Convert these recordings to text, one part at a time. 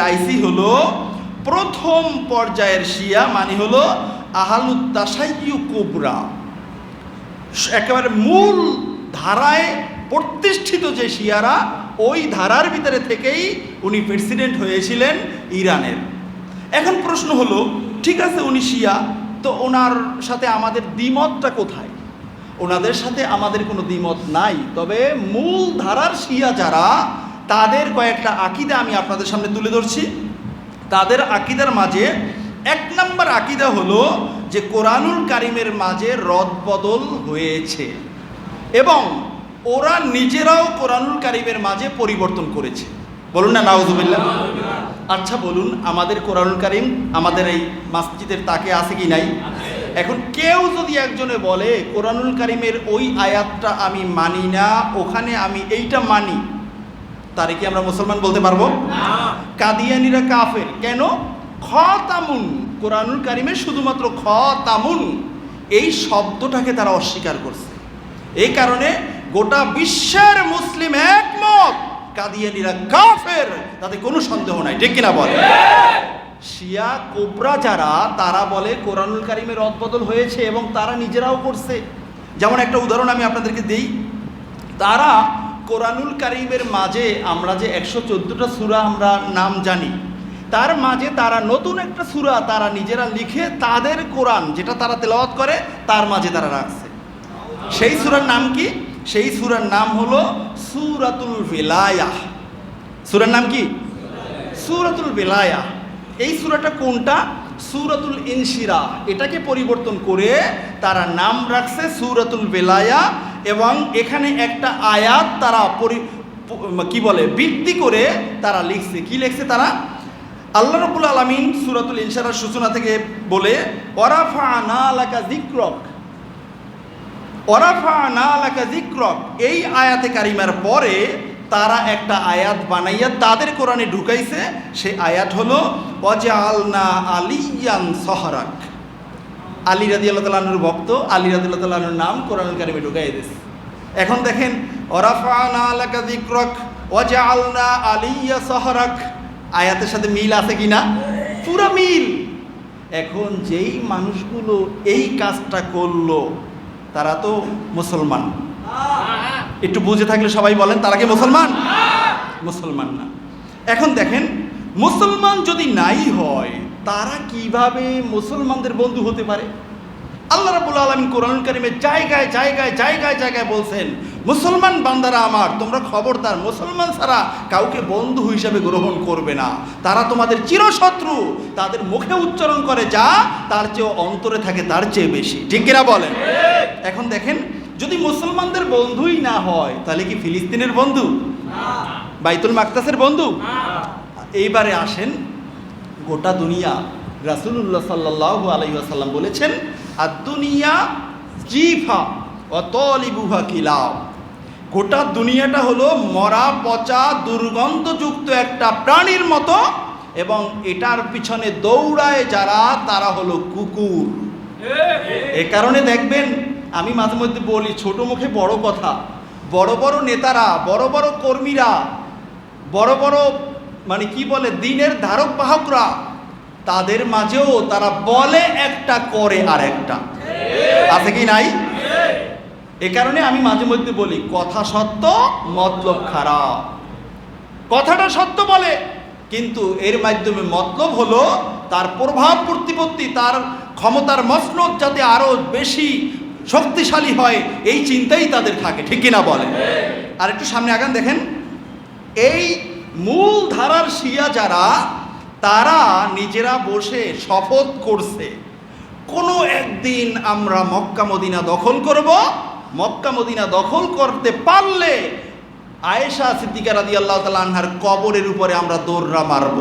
Raisi হলো প্রথম পর্যায়ের শিয়া মানে হলো আহালুত্তাসাইয়ু কুবরা। একেবারে মূল ধারায় প্রতিষ্ঠিত যে শিয়ারা, ওই ধারার ভিতরে থেকেই উনি প্রেসিডেন্ট হয়েছিলেন ইরানের। এখন প্রশ্ন হলো, ঠিক আছে উনি শিয়া, তো ওনার সাথে আমাদের দ্বিমতটা কোথায়? ওনাদের সাথে আমাদের কোনো দ্বিমত নাই, তবে মূল ধারার শিয়া যারা তাদের কয়েকটা আকিদা আমি আপনাদের সামনে তুলে ধরছি। তাদের আকিদার মাঝে এক নম্বর আকিদা হলো যে কোরআনুল কারিমের মাঝে রদবদল হয়েছে এবং ওরা নিজেরাও কোরআনুল কারিমের মাঝে পরিবর্তন করেছে। বলুন না, নাউজুবিল্লাহ। আচ্ছা বলুন, আমাদের কোরআনুল কারিম আমাদের এই মাসজিদের তাকে আছে কি নাই? এখন কেউ যদি একজনে বলে, কোরআনুল কারিমের ওই আয়াতটা আমি মানি না, ওখানে আমি এইটা মানি। তারে কি আমরা মুসলমান বলতে পারব? কাদিয়ানিরা কাফের। কেন? খ তামুন কোরআনুল কারিমে শুধুমাত্র খ তামুন এই শব্দটাকে তারা অস্বীকার করছে। এই কারণে গোটা বিশ্বের মুসলিম একমত কাদিয়ানিরা কাফের। তাতে কোনো সন্দেহ নাই ঠিক কিনা বলে? শিয়া কোবরা যারা তারা বলে কোরআনুল কারিমের রদবদল হয়েছে এবং তারা নিজেরাও করছে। যেমন একটা উদাহরণ আমি আপনাদেরকে দিই। তারা কোরআনুল কারিমের মাঝে আমরা যে একশো চোদ্দোটা সুরা আমরা নাম জানি, তার মাঝে তারা নতুন একটা সুরা তারা নিজেরা লিখে তাদের কোরআন যেটা তারা তেলাওয়াত করে, তার মাঝে তারা রাখছে। সেই সুরার নাম কি? সেই সুরার নাম হলো সুরাতুল বেলায়া। সুরার নাম কি? সুরাতুল বেলায়া। এই সুরাটা কোনটা? সুরাতুল ইনশিরা। এটাকে পরিবর্তন করে তারা নাম রাখছে সুরাতুল বেলায়া। এবং এখানে একটা আয়াত তারা পরি কি বলে বৃত্তি করে তারা লিখছে। কি লিখছে তারা? আল্লাহ রবুল আলমিন সুরাতুল ইনশারার সূচনা থেকে বলে ওরাফা না আলাকা জিক্রক ওরাফা না আলাকা জিক্রক এই আয়াতে কারিমার পরে তারা একটা আয়াত বানাইয়া তাদের কোরআনে ঢুকাইছে। সেই আয়াত হলো অজালনা আলিয়ান সহরাক। আলী রাদি আল্লাহ ভক্ত, আলী রাদি আল্লাহ নাম কোরআন কারিমে ঢুকাই দিয়েছে। এখন দেখেন আলাকা আলিয়া আয়াতের সাথে মিল আছে কি না পুরো মিল। এখন যেই মানুষগুলো এই কাজটা করল, তারা তো মুসলমান। একটু বুঝে থাকলে সবাই বলেন, তারা কি মুসলমান? মুসলমান না। এখন দেখেন, মুসলমান যদি নাই হয় তারা কীভাবে মুসলমানদের বন্ধু হতে পারে? আল্লাহ রাবুল আলমিন কোরআন কারিমের জায়গায় জায়গায় জায়গায় জায়গায় বলছেন, মুসলমান বান্দারা আমার, তোমরা খবরদার। মুসলমান ছাড়া কাউকে বন্ধু হিসাবে গ্রহণ করবে না। তারা তোমাদের চিরশত্রু। তাদের মুখে উচ্চারণ করে যা তার চেয়ে অন্তরে থাকে, তার চেয়ে বেশি। ঠিক কিনা বলেন? এখন দেখেন, যদি মুসলমানদের বন্ধুই না হয়, তাহলে কি ফিলিস্তিনের বন্ধু? বাইতুল মাকতাসের বন্ধু? এইবারে আসেন গোটা দুনিয়া রাসুল্লাহ সাল্লাহ আলাইসাল্লাম বলেছেন আর দুনিয়া জিফা অতলিবুহা কিলাও গোটা দুনিয়াটা হলো মরা, পচা, দুর্গন্ধযুক্ত একটা প্রাণীর মতো এবং এটার পিছনে দৌড়ায় যারা, তারা হলো কুকুর। এ কারণে দেখবেন, আমি মাঝে মধ্যে বলি, ছোট মুখে বড় কথা, বড় বড় নেতারা, বড় বড় কর্মীরা, বড় বড় মানে কি বলে, দিনের ধারক বাহকরা, তাদের মাঝেও তারা বলে একটা, করে আর একটা। আছে কি নাই? এ কারণে আমি মাঝে মধ্যে বলি, কথা সত্য, মতলব খারাপ। কথাটা সত্য বলে, কিন্তু এর মাধ্যমে মতলব হলো, তার প্রভাব প্রতিপত্তি, তার ক্ষমতার মসনদ যাতে আরও বেশি শক্তিশালী হয়, এই চিন্তাই তাদের থাকে, ঠিক কিনা বলে? আর একটু সামনে আগান দেখেন। এই মূল ধারার শিয়া যারা, তারা নিজেরা বসে শপথ করছে, কোনো একদিন আমরা মক্কা মদিনা দখল করব, মক্কা মদিনা দখল করতে পারলে আয়েশা সিদ্দিকা রাদি আল্লাহ তালা আনহার কবরের উপরে আমরা দৌড়রা মারব।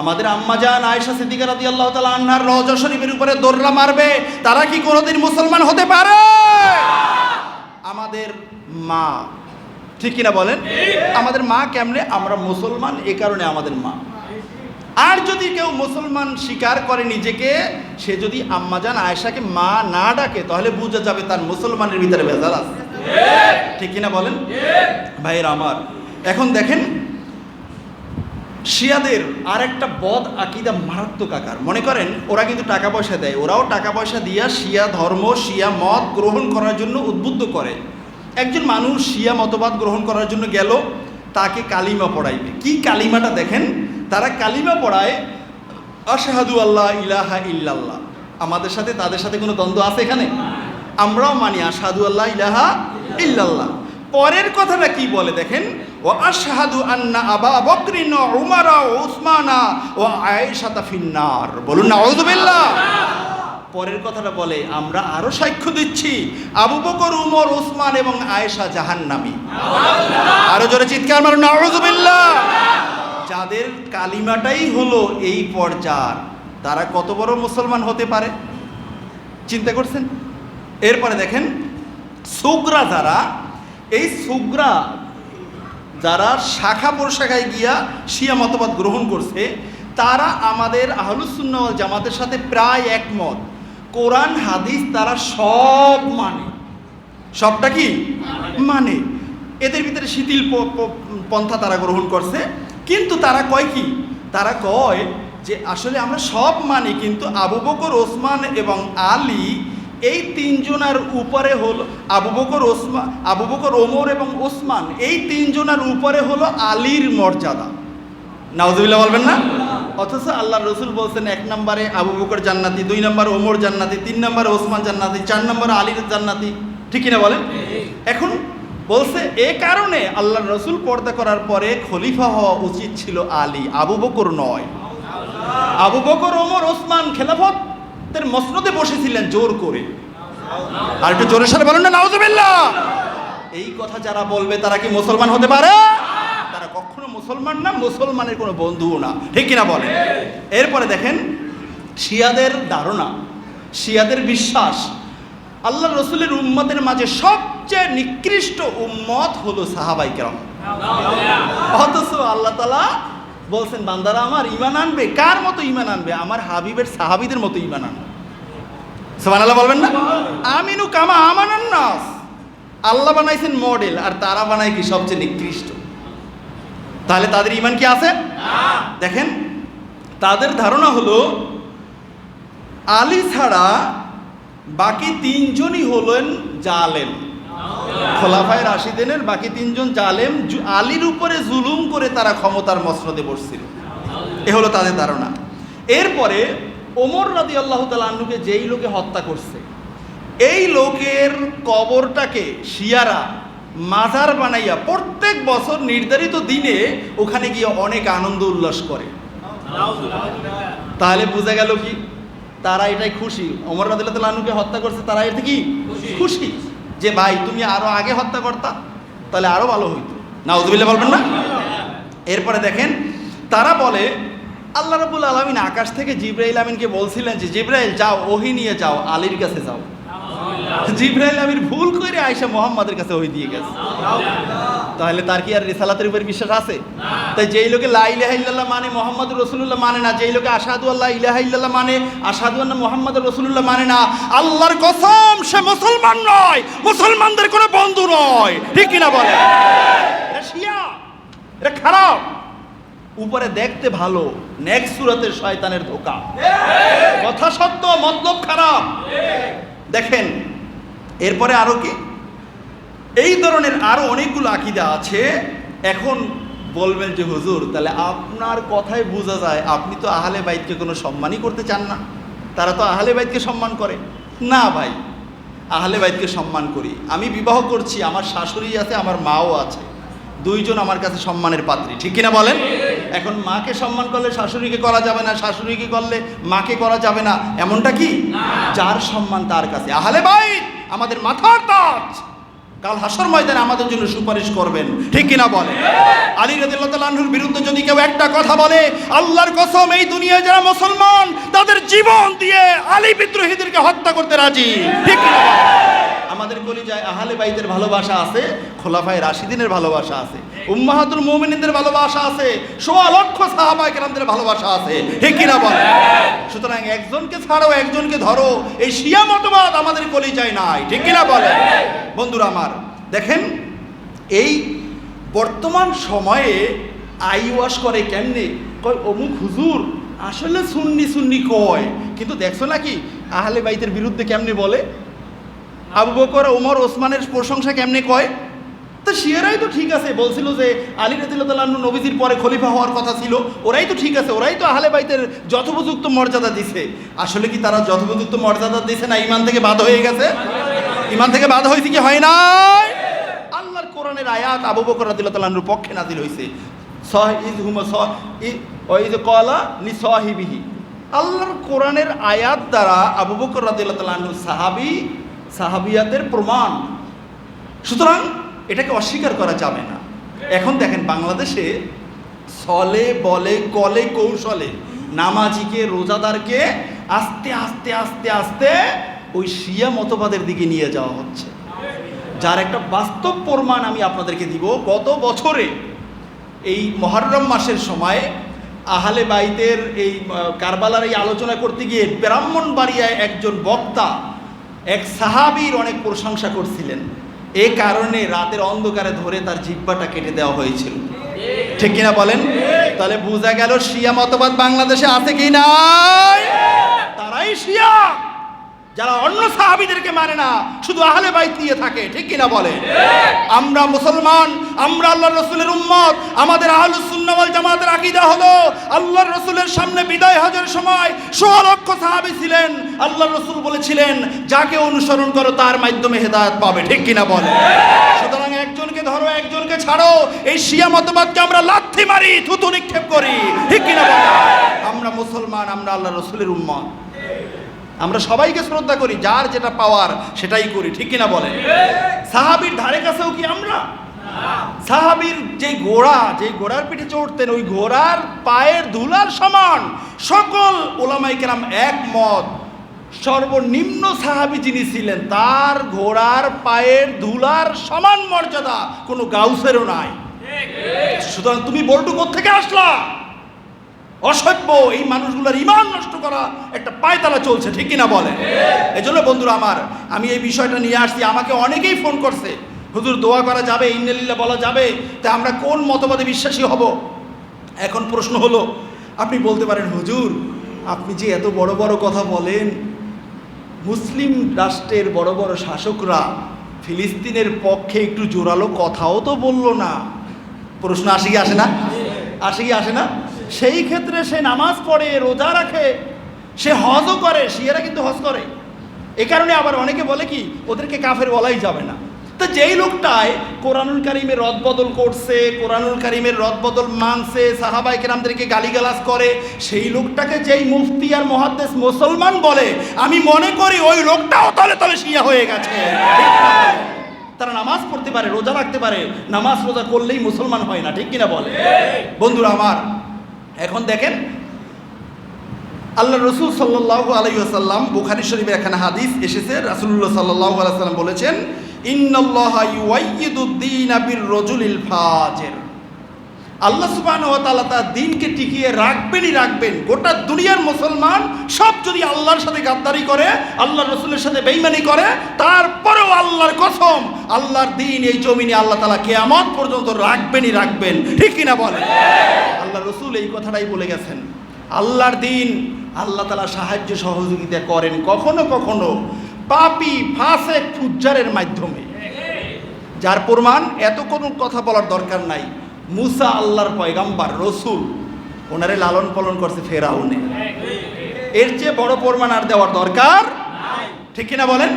আমাদের আম্মাজান আয়েশা সিদ্দিকা রাদি আল্লাহ তালা আনহার রজা শরীফের উপরে দৌড়রা মারবে, তারা কি কোনোদিন মুসলমান হতে পারে? আমাদের মা ঠিক কিনা বলেন? আমাদের মা কেমনে? আমরা মুসলমান, এ কারণে আমাদের মা। আর যদি কেউ মুসলমান স্বীকার করে নিজেকে, সে যদি আম্মাজান আয়েশাকে মা না ডাকে, তাহলে বোঝা যাবে তার মুসলমানের ভিতরে ভেজাল আছে। ঠিক কিনা বলেন? ভাইয়ের আমার, এখন দেখেন, শিয়াদের আর একটা বদ আকিদা মারাত্মক আকার। মনে করেন, ওরা কিন্তু টাকা পয়সা দেয়। ওরাও টাকা পয়সা দিয়া শিয়া ধর্ম, শিয়া মত গ্রহণ করার জন্য উদ্বুদ্ধ করে। একজন মানুষ শিয়া মতবাদ গ্রহণ করার জন্য গেল, তাকে কালিমা পড়াইবে। কি কালিমাটা দেখেন? তারা কালিমা পড়ায়, আশাহাদু আল্লাহ ইলাহা ইল্লাল্লাহ। আমাদের সাথে তাদের সাথে কোনো দ্বন্দ্ব আছে এখানে? আমরাও মানি, আশাহাদু আল্লাহ ইলাহা ইল্লাল্লাহ। পরের কথাটা কি বলে দেখেন? ও আশহাদু আন্না আবা বকরিন উমারা ও উসমানা ও আয়েশাতা ফিন্নার বলুন না আউযুবিল্লাহ পরের কথাটা বলে আমরা আরও সাক্ষ্য দিচ্ছি আবু বকর উমর ওসমান এবং আয়েশা জাহান্নামী। আরও জোরে চিৎকার মারুন আউযুবিল্লাহ যাদের কালিমাটাই হলো এই পর্যার তারা কত বড় মুসলমান হতে পারে? চিন্তা করছেন? এরপরে দেখেন সুগরা যারা এই সুগরা যারা শাখা প্রশাখায় গিয়া শিয়া মতবাদ গ্রহণ করছে তারা আমাদের আহলুসুন্না ওয়াল জামাতের সাথে প্রায় একমত। কোরআন, হাদিস তারা সব মানে। সবটা কি? মানে। এদের ভিতরে শিথিল পন্থা তারা গ্রহণ করছে। কিন্তু তারা কয় কি? তারা কয় যে আসলে আমরা সব মানি, কিন্তু আবু বকর, ওসমান এবং আলী এই তিনজনার উপরে হলো আবু বকর ওসমান আবু বকর, ওমর এবং ওসমান, এই তিনজনার উপরে হলো আলীর মর্যাদা। নাউজুবিল্লাহ বলবেন না? অথচ আল্লাহ রসুল বলছেন, এক নম্বরে আবু বকর জান্নাতি, দুই নম্বরে ওমর জান্নাতি, তিন নম্বরে ওসমান জান্নাতি, চার নম্বরে আলীর জান্নাতি। ঠিক কিনা বলেন? এখন বলছে, এ কারণে আল্লাহ রসুল পর্দা করার পরে খলিফা হওয়া উচিত ছিল আলী, আবু বকর নয়। আবু বকর, ওমর, ওসমান খেলাফতের মসনদে বসেছিলেন জোর করে। আর একটু জোরের সাথে বলেন না এই কথা যারা বলবে, তারা কি মুসলমান হতে পারে? কখনো মুসলমান না, মুসলমানের কোনো বন্ধুও না। ঠিক কিনা বলে এরপরে দেখেন, শিয়াদের ধারণা, শিয়াদের বিশ্বাস। আল্লাহ রসুলের উম্মতের মাঝে সবচেয়ে নিকৃষ্ট উম্মত হলো সাহাবাই কেরম। অথচ আল্লাহ তালা বলছেন, বান্দারা আমার ইমান আনবে? কার মতো ইমান আনবে? আমার হাবিবের সাহাবিদের মতো ইমান আনবে। সোমান আল্লাহ বলবেন না? আমিনু কামা আমানান নাস। আল্লাহ বানাইছেন মডেল, আর তারা বানায় কি সবচেয়ে নিকৃষ্ট? তাহলে তাদের ইমান কি আছে? দেখেন, তাদের ধারণা হলো, আলী ছাড়া বাকি তিনজনই হলেন জালেম। খোলাফায় রাশিদিনের বাকি তিনজন জালেম আলীর উপরে জুলুম করে তারা ক্ষমতার মসনদে বসছিল। এ হলো তাদের ধারণা। এরপরে ওমর রাদি আল্লাহ তালুকে যেই লোকে হত্যা করছে, এই লোকের কবরটাকে শিয়ারা মাজার বানাইয়া প্রত্যেক বছর নির্ধারিত দিনে ওখানে গিয়ে অনেক আনন্দ উল্লাস করে। তাহলে বোঝা গেল কি? তারা এটাই খুশি। অমর রাদিল্লাহ হত্যা করছে তারা এতে কি খুশি। যে ভাই তুমি আরও আগে হত্যা করতা তাহলে আরও ভালো হইতো। নাউজুবিল্লাহ বলবেন না? এরপরে দেখেন তারা বলে আল্লাহ রবুল আলমিন আকাশ থেকে জিব্রাইল আমিনকে বলছিলেন যে জিব্রাইল যাও ওহি নিয়ে যাও আলীর কাছে যাও। জিব্রাইল আমির ভুল করে আয়সা মোহাম্মদের কাছে ওই দিয়ে গেছে। তাহলে তার কি আর রিসালাতের উপর বিশ্বাস আছে? তাই যেই লোকে লা ইলাহা ইল্লাল্লাহ মানে মোহাম্মদ রসুল্লাহ মানে না, যেই লোকে আসাদু আল্লাহ ইলাহা ইল্লাল্লাহ মানে আসাদু আল্লাহ মোহাম্মদ রসুল্লাহ মানে না, আল্লাহর কসম সে মুসলমান নয়, মুসলমানদের কোনো বন্ধু নয়। ঠিক কিনা বলে শিয়া এটা খারাপ। উপরে দেখতে ভালো নেক্সট সুরাতের শয়তানের ধোকা। কথা সত্য, মতলব খারাপ। দেখেন, এরপরে আরও কি? এই ধরনের আরও অনেকগুলো আকিদা আছে। এখন বলবেন যে, হুজুর, তাহলে আপনার কথায় বোঝা যায়, আপনি তো আহলে বাইতকে কোনো সম্মানই করতে চান না। তারা তো আহলে বাইতকে সম্মান করে। না ভাই, আহলে বাইতকে সম্মান করি। আমি বিবাহ করছি, আমার শাশুড়ি আছে, আমার মাও আছে। দুইজন আমার কাছে সম্মানের পাত্রী ঠিক কিনা বলেন? এখন মাকে সম্মান করলে শাশুড়িকে করা যাবে না শাশুড়িকে করলে মাকে করা যাবে না এমনটা কি? যার সম্মান তার কাছে। আহলে ভাই আমাদের মাথার তাজ। কাল হাসর ময়দানে আমাদের জন্য সুপারিশ করবেন ঠিক কিনা বলে আলী রাদিল্লাহুর বিরুদ্ধে যদি কেউ একটা কথা বলে আল্লাহর কসম এই দুনিয়ায় যারা মুসলমান তাদের জীবন দিয়ে আলী বিদ্রোহীদেরকে হত্যা করতে রাজি ঠিক কিনা? আমাদের কলিজায় আহলে বাইতের ভালোবাসা আছে, খোলাফায় রাশিদিনের ভালোবাসা আছে, উম্মাহাতুল মুমিনিনদের ভালোবাসা আছে, সোয়া লক্ষ সাহাবায়ে কেরামদের ভালোবাসা আছে। ঠিক কিনা বলে সুতরাং একজনকে ছাড়াও একজনকে ধরো, এই শিয়া মতবাদ আমাদের কলিজায় নাই। ঠিক কিনা বলে বন্ধুরা আমার, দেখেন, এই বর্তমান সময়ে আই ওয়াশ করে কেমনে? কয়, অমুক হুজুর আসলে সুন্নি সুন্নি কয়। কিন্তু দেখছ নাকি, আহলে বাইতের বিরুদ্ধে কেমনে বলে? আবু বকর ওমর ওসমানের প্রশংসা কেমনে কয়? তো শিয়ারাই তো ঠিক আছে, বলছিল যে আলী রাদিল্লাহ নবীজির পরে খলিফা হওয়ার কথা ছিল, ওরাই তো ঠিক আছে, ওরাই তো আহলে বাইতের যথোপযুক্ত মর্যাদা দিছে। আসলে কি তারা যথোপযুক্ত মর্যাদা দিছে না ইমান থেকে বাদ হয়ে গেছে? ইমান থেকে বাদ হয়েছে কি হয় নাই? আল্লাহর কোরআনের আয়াত আবু বকর রাদিল্লাহর পক্ষে নাজিল হয়েছে সহিদ হুম কলা নি আল্লাহর কোরআনের আয়াত দ্বারা আবু বকর রাদিল্লাহ সাহাবি সাহাবিয়াতের প্রমাণ। সুতরাং এটাকে অস্বীকার করা যাবে না। এখন দেখেন বাংলাদেশে ছলে বলে, কলে, কৌশলে নামাজিকে, রোজাদারকে আস্তে আস্তে আস্তে আস্তে ওই শিয়া মতবাদের দিকে নিয়ে যাওয়া হচ্ছে। যার একটা বাস্তব প্রমাণ আমি আপনাদেরকে দিব। গত বছরে এই মহরম মাসের সময় আহলে বাইতের এই কারবালার এই আলোচনা করতে গিয়ে ব্রাহ্মণবাড়িয়ায় একজন বক্তা এক সাহাবির অনেক প্রশংসা করছিলেন। এ কারণে রাতের অন্ধকারে ধরে তার জিব্বাটা কেটে দেওয়া হয়েছিল। ঠিক কিনা বলেন? তাহলে বোঝা গেল শিয়া মতবাদ বাংলাদেশে আছে কি না তারাই শিয়া! যারা অন্য সাহাবিদেরকে মানে না, শুধু আহলে বাইত নিয়ে থাকে, ঠিক কিনা বলে? আমরা মুসলমান, আমরা আল্লাহ রসুলের উম্মত, আমাদের আহলুস সুন্নাহ ওয়াল জামাতের আকীদা হলো আল্লাহর রসুলের সামনে বিদায় হজের সময় সোয়া লক্ষ সাহাবী ছিলেন। আল্লাহর রসুল বলেছিলেন, যাকে অনুসরণ করো, তার মাধ্যমে হেদায়েত পাবে। ঠিক কিনা বলে? সুতরাং একজনকে ধরো, একজনকে ছাড়ো, এই শিয়া মতবাদকে আমরা লাথি মারি, থুতু নিক্ষেপ করি। ঠিক কিনা বলে? আমরা মুসলমান, আমরা আল্লাহ রসুলের উম্মত। আমরা সবাইকে শ্রদ্ধা করি, যার যেটা পাওয়ার সেটাই করি, ঠিক কিনা বলে? সাহাবির ধারে কাছেও কি আমরা? সাহাবির যে ঘোড়া যে ঘোড়ার পিঠে চড়তেন, ওই ঘোড়ার পায়ের ধুলার সমান সকল ওলামাই কেরাম একমত। সর্বনিম্ন সাহাবি যিনি ছিলেন, তার ঘোড়ার পায়ের ধুলার সমান মর্যাদা কোনো গাউসেরও নাই। সুতরাং তুমি বল্টু থেকে আসলা? অসভ্য, এই মানুষগুলোর ইমান নষ্ট করা একটা পায়তালা চলছে, ঠিক কিনা বলে? এই জন্য বন্ধুরা আমার, আমি এই বিষয়টা নিয়ে আসছি, আমাকে অনেকেই ফোন করছে। হুজুর, দোয়া করা যাবে ইন্নালিল্লা বলা যাবে, তা আমরা কোন মতবাদে বিশ্বাসী হব? এখন প্রশ্ন হলো, আপনি বলতে পারেন, হুজুর, আপনি যে এত বড় বড় কথা বলেন, মুসলিম রাষ্ট্রের বড় বড় শাসকরা ফিলিস্তিনের পক্ষে একটু জোরালো কথাও তো বলল না। প্রশ্ন আসে কি, আসে না? আসে কি, আসে না? সেই ক্ষেত্রে সে নামাজ পড়ে, রোজা রাখে, সে হজও করে, শিয়ারা কিন্তু হজ করে। এ কারণে আবার অনেকে বলে কি, ওদেরকে কাফের বলাই যাবে না। তো যেই লোকটায় কোরআনুল কারিমের রদবদল করছে, কোরআনুল কারিমের রদবদল মানছে সাহাবাই কেরামদেরকে গালিগালাজ করে, সেই লোকটাকে যেই মুফতি আর মহাদ্দেশ মুসলমান বলে, আমি মনে করি ওই লোকটাও তলে তলে শিয়া হয়ে গেছে। তারা নামাজ পড়তে পারে, রোজা রাখতে পারে, নামাজ রোজা করলেই মুসলমান হয় না, ঠিক কিনা বলে? বন্ধুরা আমার এখন দেখেন আল্লাহ রসুল সাল্লাহ আলাইসাল্লাম বুখারি শরীফের এখানে হাদিস এসেছে রাসুল্লাহ সাল্লাহ আলাইসাল্লাম বলেছেন ইন্নআল্লাহুদ্দিন আবির রজুল ফাজের। আল্লাহ সুবান ও তাআলা তার দিনকে টিকিয়ে রাখবেনই রাখবেন। গোটা দুনিয়ার মুসলমান সব যদি আল্লাহর সাথে গাদ্দারি করে আল্লাহ রসুলের সাথে বেইমানি করে, তারপরেও আল্লাহর কসম, আল্লাহর দিন এই জমিনে আল্লাহ তালা কেয়ামত পর্যন্ত রাখবেনই রাখবেন। ঠিক কিনা বলে আল্লাহ রসুল এই কথাটাই বলে গেছেন। আল্লাহর দিন আল্লাহ তালা সাহায্য সহযোগিতা করেন কখনো কখনো পাপি ফাঁসে ফুজ্জারের মাধ্যমে। যার প্রমাণ এত কোনো কথা বলার দরকার নাই। মুসা আল্লাহর পয়গাম্বার, রসুল। ওনারে লালন পালন করছে ফেরাউনে। এর চেয়ে বড় প্রমাণ আর দেওয়ার দরকার ঠিক কিনা বলেন?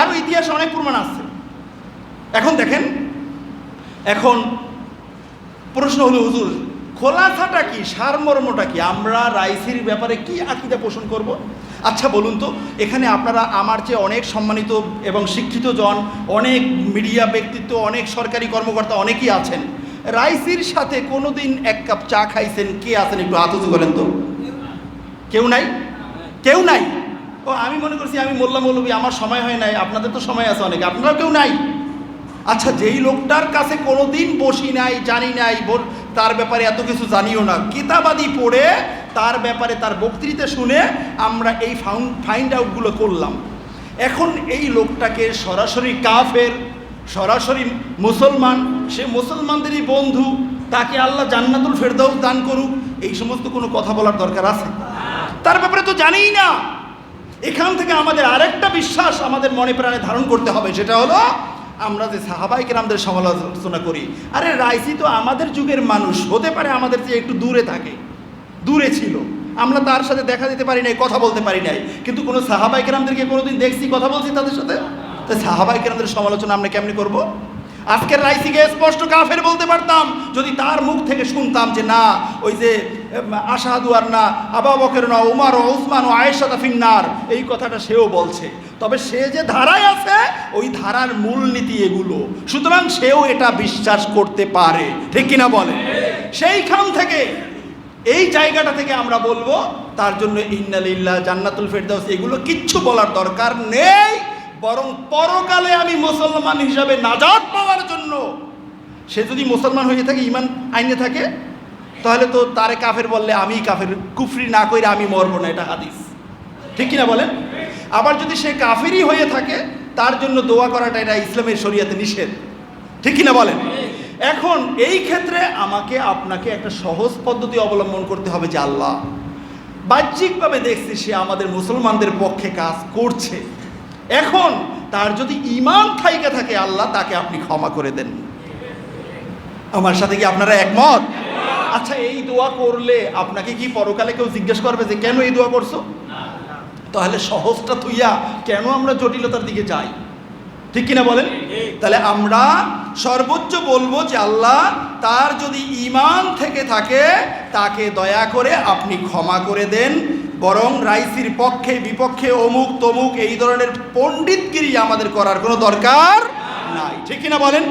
আরও ইতিহাসে অনেক প্রমাণ আছে। এখন দেখেন, এখন প্রশ্ন হলো, হুজুর, খোলাসাটা কি, সারমর্মটা কি? আমরা রাইসির ব্যাপারে কি আকিদা পোষণ করব? আচ্ছা বলুন তো, এখানে আপনারা আমার চেয়ে অনেক সম্মানিত এবং শিক্ষিত জন, অনেক মিডিয়া ব্যক্তিত্ব, অনেক সরকারি কর্মকর্তা অনেকেই আছেন। রাইসির সাথে কোনো দিন এক কাপ চা খাইছেন কে আছেন একটু হাত উঁচু করেন তো? কেউ নাই? কেউ নাই? ও, আমি মনে করছি আমি মোল্লা মৌলবী, আমার সময় হয় নাই, আপনাদের তো সময় আছে অনেক, আপনারাও কেউ নাই? আচ্ছা যেই লোকটার কাছে কোনো দিন বসি নাই, জানি নাই তার ব্যাপারে এত কিছু জানিও না, কিতাবাদি পড়ে তার ব্যাপারে তার বক্তৃতা শুনে আমরা এই ফাউন্ড ফাইন্ড আউটগুলো করলাম। এখন এই লোকটাকে সরাসরি কাফের সরাসরি মুসলমান, সে মুসলমানদেরই বন্ধু, তাকে আল্লাহ জান্নাতুল ফেরদাউস দান করুক, এই সমস্ত কোনো কথা বলার দরকার আছে? তার ব্যাপারে তো জানিই না। এখান থেকে আমাদের আরেকটা বিশ্বাস আমাদের মনে প্রাণে ধারণ করতে হবে, সেটা হলো আমরা যে সাহাবাইকে আমাদের সমালোচনা করি, আরে রাইসি তো আমাদের যুগের মানুষ, হতে পারে আমাদের চেয়ে একটু দূরে থাকে, দূরে ছিল। আমরা তার সাথে দেখা দিতে পারি নাই, কথা বলতে পারি নাই, কিন্তু কোনো সাহাবাই কেরামদেরকে কোনোদিন দেখছি, কথা বলছি তাদের সাথে? তো সাহাবাই কেরামদের সমালোচনা আমরা কেমনি করব? আজকের রাইসিকে স্পষ্ট কাফের বলতে পারতাম, যদি তার মুখ থেকে শুনতাম যে না, ওই যে আশাহাদু আর না, আবা বকের না, উমার ও উসমান ও আয়েশা ফিন্নার, এই কথাটা সেও বলছে। তবে সে যে ধারায় আছে, ওই ধারার মূলনীতি এগুলো। সুতরাং সেও এটা বিশ্বাস করতে পারে। ঠিক কিনা বলে? সেইখান থেকে, এই জায়গাটা থেকে আমরা বলব, তার জন্য ইন্নালিল্লাহ জান্নাতুল ফেরদাউস, এগুলো কিচ্ছু বলার দরকার নেই। বরং পরকালে আমি মুসলমান হিসাবে নাজাদ পাওয়ার জন্য। সে যদি মুসলমান হয়ে থাকে ইমান আইনে থাকে, তাহলে তো তারে কাফের বললে আমি কাফের, কুফরি না করে আমি মরবো না, এটা হাদিস। ঠিক কিনা বলেন? আবার যদি সে কাফেরই হয়ে থাকে, তার জন্য দোয়া করাটা এটা ইসলামের শরিয়াতে নিষেধ। ঠিক কিনা বলেন? এখন এই ক্ষেত্রে আমাকে, আপনাকে একটা সহজ পদ্ধতি অবলম্বন করতে হবে যে আল্লাহ। বাহ্যিকভাবে দেখছি সে আমাদের মুসলমানদের পক্ষে কাজ করছে। এখন তার যদি ইমান থাইকে থাকে আল্লাহ, তাকে আপনি ক্ষমা করে দেন। আমার সাথে কি আপনারা একমত? আচ্ছা এই দোয়া করলে আপনাকে কি পরকালে কেউ জিজ্ঞেস করবে যে, কেন এই দোয়া করছ? তাহলে সহজটা তুইয়া কেন আমরা জটিলতার দিকে যাই? ঠিক কিনা বলেন? তাহলে আমরা সর্বোচ্চ বলব যে, আল্লাহ তার যদি ইমান থেকে থাকে, তাকে দয়া করে আপনি ক্ষমা করে দেন। বরং রাইসির পক্ষে, বিপক্ষে, অমুক তমুক এই ধরনের পণ্ডিতগিরি আমাদের করার কোনো দরকার নাই। ঠিক কিনা বলেন?